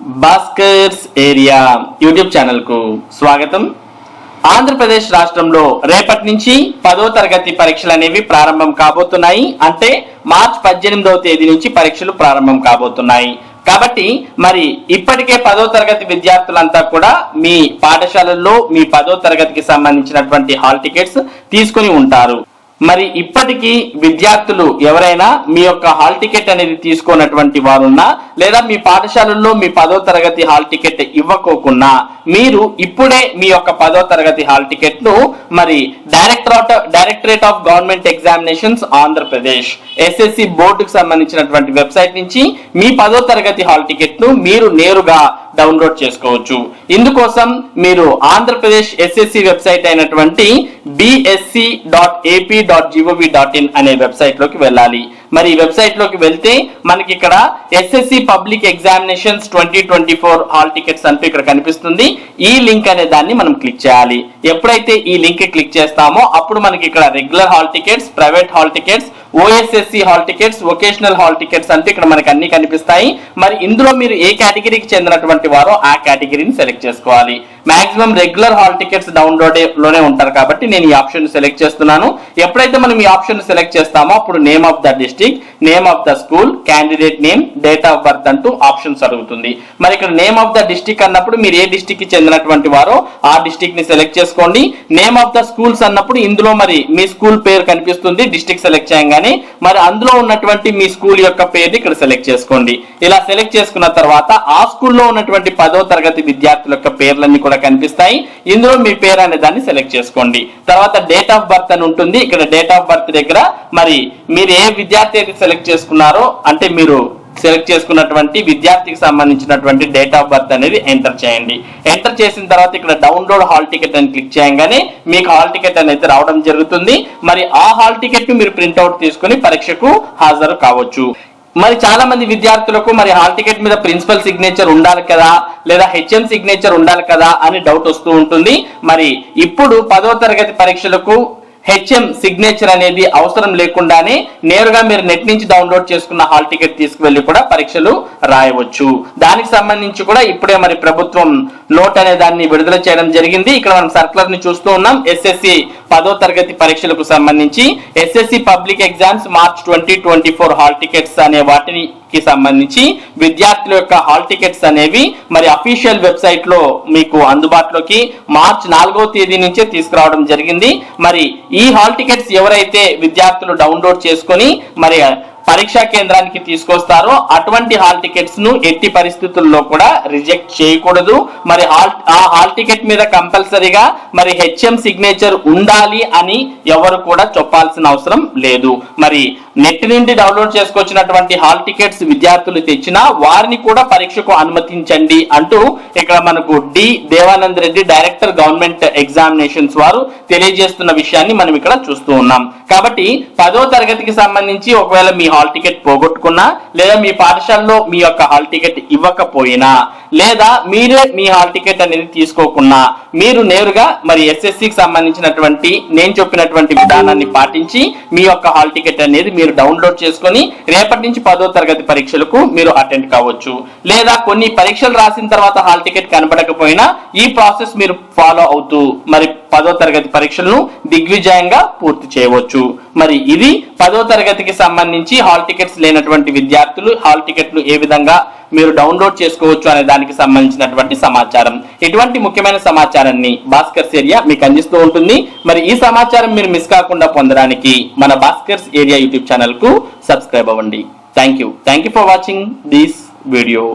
Bhaskar's area YouTube ఛానల్కు స్వాగతం. ఆంధ్రప్రదేశ్ రాష్ట్రంలో రేపటి నుంచి పదో తరగతి పరీక్షలు అనేవి ప్రారంభం కాబోతున్నాయి. అంటే మార్చ్ పద్దెనిమిదవ తేదీ నుంచి పరీక్షలు ప్రారంభం కాబోతున్నాయి. కాబట్టి మరి ఇప్పటికే పదో తరగతి విద్యార్థులంతా కూడా మీ పాఠశాలల్లో మీ పదో తరగతికి సంబంధించినటువంటి హాల్ టికెట్స్ తీసుకుని ఉంటారు. మరి ఇప్పటికీ విద్యార్థులు ఎవరైనా మీ యొక్క హాల్ టికెట్ అనేది తీసుకున్నటువంటి వారున్నా లేదా మీ పాఠశాలల్లో మీ పదో తరగతి హాల్ టికెట్ ఇవ్వకోకున్నా మీరు ఇప్పుడే మీ యొక్క పదో తరగతి హాల్ టికెట్ను మరి directorate directorate of government examinations Andhra Pradesh SSC బోర్డుకు సంబంధించినటువంటి వెబ్సైట్ నుంచి మీ పదో తరగతి హాల్ టికెట్ను మీరు నేరుగా డౌన్లోడ్ చేసుకోవచ్చు. ఇందుకోసం మీరు ఆంధ్రప్రదేశ్ ఎస్ఎస్సి వెబ్సైట్ అయినటువంటి BSC dot AP dot GOV dot in అనే వెబ్సైట్లోకి వెళ్ళాలి. మరి ఈ వెబ్సైట్లోకి వెళ్తే మనకి ఇక్కడ SSC public examinations twenty twenty four hall tickets అంటూ ఇక్కడ కనిపిస్తుంది. ఈ లింక్ అనే దాన్ని మనం క్లిక్ చేయాలి. ఎప్పుడైతే ఈ లింక్ క్లిక్ చేస్తామో అప్పుడు మనకి ఇక్కడ regular hall tickets private hall tickets OSSC hall tickets vocational hall tickets అంటే ఇక్కడ మనకి అన్ని కనిపిస్తాయి. మరి ఇందులో మీరు ఏ కేటగిరీకి చెందినటువంటి వారో ఆ కేటగిరీని సెలెక్ట్ చేసుకోవాలి. మాక్సిమం రెగ్యులర్ హాల్ టికెట్స్ డౌన్లోడ్లోనే ఉంటారు కాబట్టి నేను ఈ ఆప్షన్ సెలెక్ట్ చేస్తున్నాను. ఎప్పుడైతే మనం ఈ ఆప్షన్ సెలెక్ట్ చేస్తామో అప్పుడు name of the district name of the school candidate name date of birth అంటూ ఆప్షన్స్ అడుగుతుంది. మరి ఇక్కడ నేమ్ ఆఫ్ ద డిస్టిక్ అన్నప్పుడు మీరు ఏ డిస్ట్రిక్ట్కి చెందినటువంటి వారో ఆ డిస్టిక్ని సెలెక్ట్ చేసుకోండి. నేమ్ ఆఫ్ ద స్కూల్స్ అన్నప్పుడు ఇందులో మరి మీ స్కూల్ పేరు కనిపిస్తుంది డిస్ట్రిక్ట్ సెలెక్ట్ చేయగానే మరి అందులో ఉన్నటువంటి మీ స్కూల్ యొక్క పేరుని ఇక్కడ సెలెక్ట్ చేసుకోండి. ఇలా సెలెక్ట్ చేసుకున్న తర్వాత ఆ స్కూల్లో ఉన్నటువంటి పదో తరగతి విద్యార్థుల యొక్క పేర్లన్నీ కూడా కనిపిస్తాయి. ఇందులో మీ పేరు అనే దాన్ని సెలెక్ట్ చేసుకోండి. తర్వాత డేట్ ఆఫ్ బర్త్ అని ఉంటుంది. ఇక్కడ డేట్ ఆఫ్ బర్త్ దగ్గర మరి మీరు ఏ విద్యార్థి అయితే సెలెక్ట్ చేసుకున్నారో అంటే మీరు సెలెక్ట్ చేసుకున్నటువంటి విద్యార్థికి సంబంధించినటువంటి డేట్ ఆఫ్ బర్త్ అనేది ఎంటర్ చేయండి. ఎంటర్ చేసిన తర్వాత ఇక్కడ డౌన్లోడ్ హాల్ టికెట్ అని క్లిక్ చేయగానే మీకు హాల్ టికెట్ అనేది రావడం జరుగుతుంది. మరి ఆ హాల్ టికెట్ మీరు ప్రింట్అవుట్ తీసుకుని పరీక్షకు హాజరు కావచ్చు. మరి చాలా మంది విద్యార్థులకు మరి హాల్ టికెట్ మీద ప్రిన్సిపల్ సిగ్నేచర్ ఉండాలి కదా లేదా హెచ్ఎం సిగ్నేచర్ ఉండాలి కదా అని డౌట్ వస్తూ ఉంటుంది. మరి ఇప్పుడు పదో తరగతి పరీక్షలకు హెచ్ఎం సిగ్నేచర్ అనేది అవసరం లేకుండానే నేరుగా మీరు నెట్ నుంచి డౌన్లోడ్ చేసుకున్న హాల్ టికెట్ తీసుకువెళ్ళి కూడా పరీక్షలు రాయవచ్చు. దానికి సంబంధించి కూడా ఇప్పుడే మరి ప్రభుత్వం నోట్ అనే దాన్ని విడుదల చేయడం జరిగింది. ఇక్కడ మనం సర్కులర్ని చూస్తూ ఉన్నాం. ఎస్ఎస్సి పదో తరగతి పరీక్షలకు సంబంధించి SSC public exams March twenty twenty four hall tickets అనే వాటిని కి సంబంధించి విద్యార్థుల యొక్క హాల్ టికెట్స్ అనేవి మరి అఫీషియల్ వెబ్సైట్లో మీకు అందుబాటులోకి మార్చ్ నాలుగో తేదీ నుంచే తీసుకురావడం జరిగింది. మరి ఈ హాల్ టికెట్స్ ఎవరైతే విద్యార్థులు డౌన్లోడ్ చేసుకొని మరి పరీక్షా కేంద్రానికి తీసుకొస్తారో అటువంటి హాల్ టికెట్స్ను ఎట్టి పరిస్థితుల్లో కూడా రిజెక్ట్ చేయకూడదు. మరి హాల్ ఆ హాల్ టికెట్ మీద కంపల్సరీగా మరి హెచ్ఎం సిగ్నేచర్ ఉండాలి అని ఎవరు కూడా చెప్పాల్సిన అవసరం లేదు. మరి నెట్ నుండి డౌన్లోడ్ చేసుకొచ్చినటువంటి హాల్ టికెట్స్ విద్యార్థులు తెచ్చినా వారిని కూడా పరీక్షకు అనుమతించండి అంటూ ఇక్కడ మనకు D Devanand Reddy director government examinations వారు తెలియజేస్తున్న విషయాన్ని మనం ఇక్కడ చూస్తూ ఉన్నాం. కాబట్టి పదో తరగతికి సంబంధించి ఒకవేళ మీ హాల్ టికెట్ పోగొట్టుకున్నా లేదా మీ పాఠశాలలో మీ యొక్క హాల్ టికెట్ ఇవ్వకపోయినా లేదా మీరే మీ హాల్ టికెట్ అనేది తీసుకోకున్నా మీరు నేరుగా మరి ఎస్ఎస్సికి సంబంధించినటువంటి నేను చెప్పినటువంటి విధానాన్ని పాటించి మీ యొక్క హాల్ టికెట్ అనేది మీరు డౌన్లోడ్ చేసుకొని రేపటి నుంచి పదో తరగతి పరీక్షలకు మీరు అటెండ్ కావచ్చు. లేదా కొన్ని పరీక్షలు రాసిన తర్వాత హాల్ టికెట్ కనబడకపోయినా ఈ ప్రాసెస్ మీరు ఫాలో అవుతూ మరి పదో తరగతి పరీక్షలను దిగ్విజయంగా పూర్తి చేయవచ్చు. మరి ఇది పదో తరగతికి సంబంధించి హాల్ టికెట్స్ లేనటువంటి విద్యార్థులు హాల్ టికెట్లు ఏ విధంగా మీరు డౌన్లోడ్ చేసుకోవచ్చు అనే దానికి సంబంధించినటువంటి సమాచారం. ఇటువంటి ముఖ్యమైన సమాచారాన్ని భాస్కర్స్ ఏరియా మీకు అందిస్తూ ఉంటుంది. మరి ఈ సమాచారం మీరు మిస్ కాకుండా పొందడానికి మన భాస్కర్స్ ఏరియా యూట్యూబ్ ఛానల్కు సబ్స్క్రైబ్ అవ్వండి. Thank you thank you for watching this video